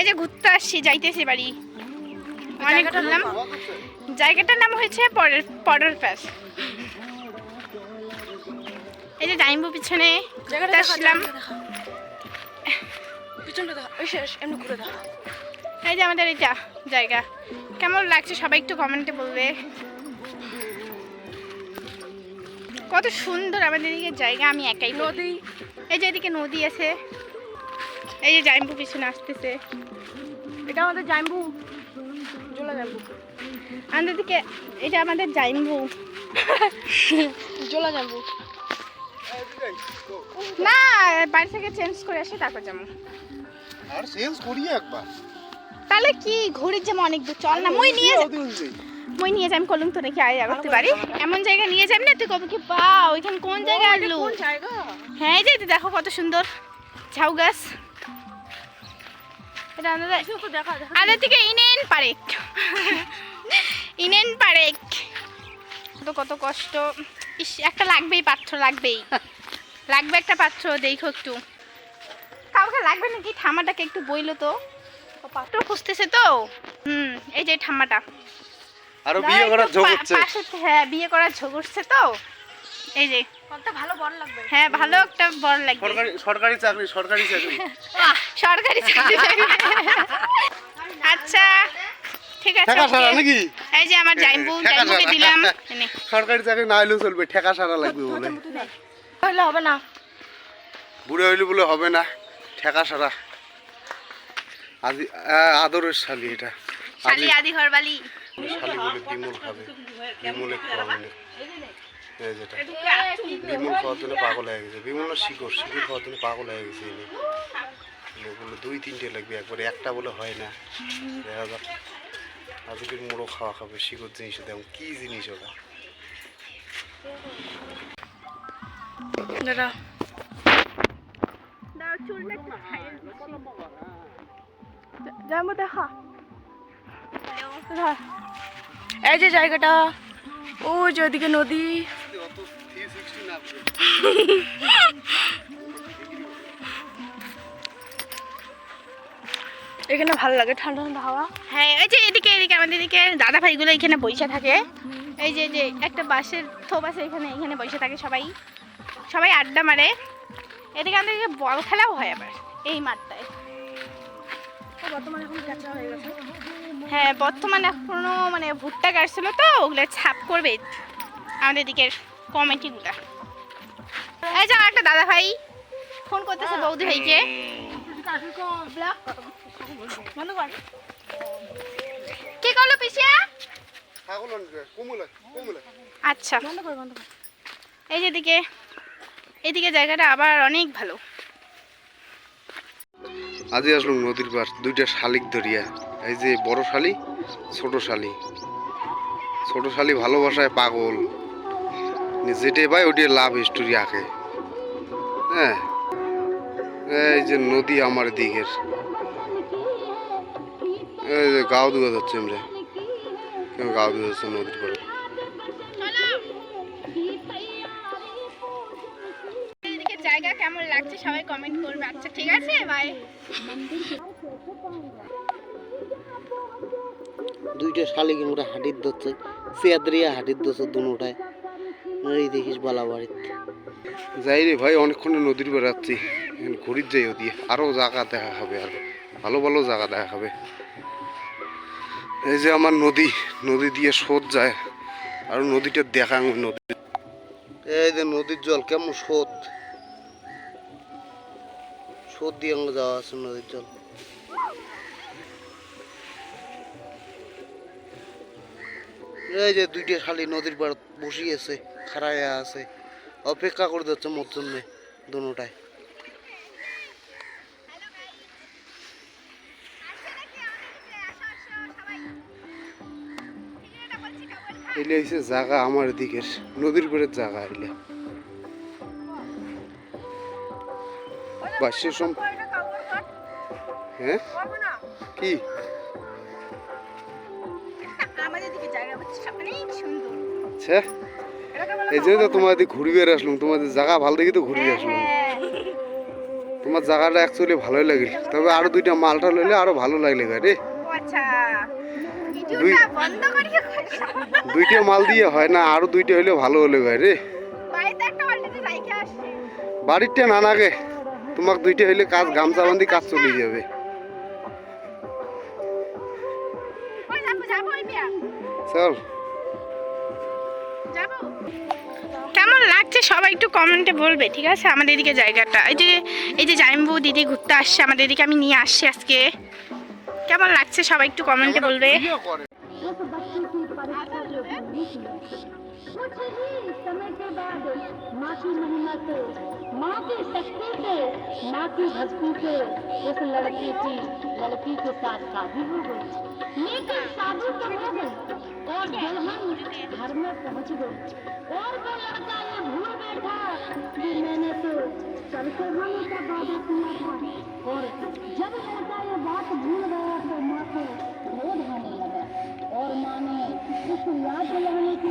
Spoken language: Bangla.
এই যে ঘুরতে আসছি যাইতেছি বাড়ি। অনেক ঘুরলাম। জায়গাটার নাম হয়েছে পরের পরের পাস এই যে জাইম্বু পিছনে আসলাম এই যে আমাদের এটা জায়গা। কেমন লাগছে? সবাই একটু কমেন্টে বলবে। কত সুন্দর আমাদের এদিকে জায়গা আমি একাই নদী। এই যে এদিকে নদী আছে। এই যে জাইম্বু পিছনে আসতেছে। এটা আমাদের জাইম্বু। জোলা জাম্বু আমাদের দিকে এটা আমাদের জাইম্বু। জোলা জাম্বু না বাড়ি থেকে চেঞ্জ করে আসি তারপর যাব। আর চেঞ্জ করি একবার। তাহলে কি ঘুরির যাব অনেক দূর। চল না মই নিয়ে মই নিয়ে যাই কলম তো নাকি আয় করতে পারি এমন জায়গা নিয়ে যাবি না তুই কবে কি পা ওইখানে কোন জায়গা আসলো কোন জায়গা? হ্যাঁ এই যে দেখো কত সুন্দর ঝাউ গাছ। থেকে ইনেন পারেক। ইনেন পারেক। তো কত কষ্ট। ইস একটা লাগবেই পাত্র লাগবেই। লাগবে একটা পাত্র দেখো একটু। কাউকে লাগবে নাকি ঠামাটাকে একটু বইলো তো। পাত্র খুঁজতেছে তো। হুম এই যে ঠাম্মাটা। আরও বিয়ে করার ঝোঁক হচ্ছে হ্যাঁ বিয়ে করার ঝোঁক উঠছে তো। এই যে। ভালো বড় লাগবে। হ্যাঁ ভালো একটা বর লাগবে। সরকারি সরকারি চাকরি সরকারি চাকরি। সরকারি চাকরি। আচ্ছা ঠিক আছে ঠেকা সারা নাকি? এই যে আমার জাইম্বু জাইম্বুকে দিলাম। সরকারি চাকরি না হলেও চলবে ঠেকা সারা লাগবে বলে। হইলে হবে না। বুড়ো হইলে বলে হবে না ঠেকা সারা। আহ, আদরের শালি এটা। শালি আদি ঘরবালি। শালি বলে বিমল খাবে বিমলে খাওয়াবে না এই যেটা বিমল খাওয়ার জন্য পাগল হয়ে গেছে। বিমলের শিকড় শিকড় খাওয়ার জন্য পাগল হয়ে গেছে এনে। বলল দুই তিনটে লাগবে একবারে একটা বলে হয় না। দেখা যাক। আজকের মোড়ো খাওয়া খাবে শিকড় জিনিস দেখো কি জিনিস ওটা দাদা। দেখা। এই যে জায়গাটা ও যে ওদিকে নদী। এখানে ভালো লাগে ঠান্ডা ঠান্ডা হাওয়া। হ্যাঁ এই যে এদিকে এদিকে, আমাদের এদিকে দাদা ভাইগুলো এখানে বসে থাকে। এই যে যে, একটা বাসের থোপ আছে এখানে এখানে বসে থাকে সবাই। সবাই আড্ডা মারে। এদিকে আমাদের বল খেলাও হয় আবার, এই মাঠটায়। হয়ে গেছে বর্তমানে এখনও মানে ভুট্টা গাড়ছিল তো, ওগুলো ছাপ করবে। আমাদের দিকের কমিটিগুলা। এই যে একটা দাদা ভাই, ফোন করতেছে বৌদি ভাইকে। কি করল কমুলা আচ্ছা। এই যে দিকে এদিকে জায়গাটা আবার অনেক ভালো। আজই আসলাম নদীর পার, দুইটা শালিক ধরিয়া। এই যে বড় শালি, ছোট শালি। ছোট শালি ভালোবাসায় পাগল। যেটাই পায় ওটি লাভ স্টোরি আঁকে। হ্যাঁ? এই যে নদী আমার দিকের। এই যে গাও দুয়া যাচ্ছে আমরা। কেন গাও দুয়া যাচ্ছে নদীর এদিকে জায়গা কেমন লাগছে? সবাই কমেন্ট করবে। আচ্ছা ঠিক আছে বাই দুইটা শালিক মোটা হাটির ধরছে। চেয়াদরিয়া হাটির ধরছে দুটায় এই দেখিস বালা বাড়িতে যাই রে ভাই, অনেকক্ষণ নদীর বেড়াচ্ছি ঘুরির যাই ওদিকে। আরও জায়গা দেখা হবে, আর ভালো ভালো জায়গা দেখা হবে। এই যে আমার নদী নদী দিয়ে স্রোত যায়। আর নদীটা দেখা নদী। এই যে নদীর জল, কেমন স্রোত স্রোত দিয়ে আঙ্গ যাওয়া আছে নদীর জল। এই যে দুইটা খালি নদীর পাড় বসিয়েছে খাড়ায় আছে। অপেক্ষা করে দিচ্ছে মোর জন্য দুটায় জায়গা আমার দিকের নদীর পাড়ের জায়গা এলে। হ্যাঁ? কি? আমাদের দিকে জায়গা সুন্দর। আচ্ছা এই জন্য তো তোমাদের ঘুরবে আসলাম তোমাদের জায়গা ভালো দেখে তো ঘুরবে আসলাম। হ্যাঁ তোমার জায়গাটা অ্যাকচুয়ালি ভালোই লাগিল তবে আরও দুইটা মালটা লইলে আরও ভালো লাগলে করিয়ে দুইটা মাল দিয়ে হয় না আরও দুইটা হইলে ভালো হলে অলরেডি বাড়িরটা না নাগে তোমার দুইটা হইলে কাজ গামছা বান্ধি কাজ চলে যাবে। চল। কেমন লাগছে সবাই একটু কমেন্টে বলবে ঠিক আছে আমাদের এদিকে জায়গাটা এই যে এই যে জাইম্বু দিদি ঘুরতে আসছে আমাদের এদিকে আমি নিয়ে আসছি আজকে কেমন লাগছে সবাই একটু কমেন্টে বলবে कुछ ही समय के बाद माँ की मेहनत माँ की शक्ति से माँ की भक्ति से उस लड़की की, लड़की के साथ शादी हो गई। लेकिन शादी तो हो गई और दुल्हन घर में पहुँच गई। और वो लड़का ये भूल बैठा कि मैंने तो कल से होने उसका वादा किया था। और जब लड़का ये बात भूल गया तो माँ को क्रोध आने लगा। और माँ ने उस याद लगाने की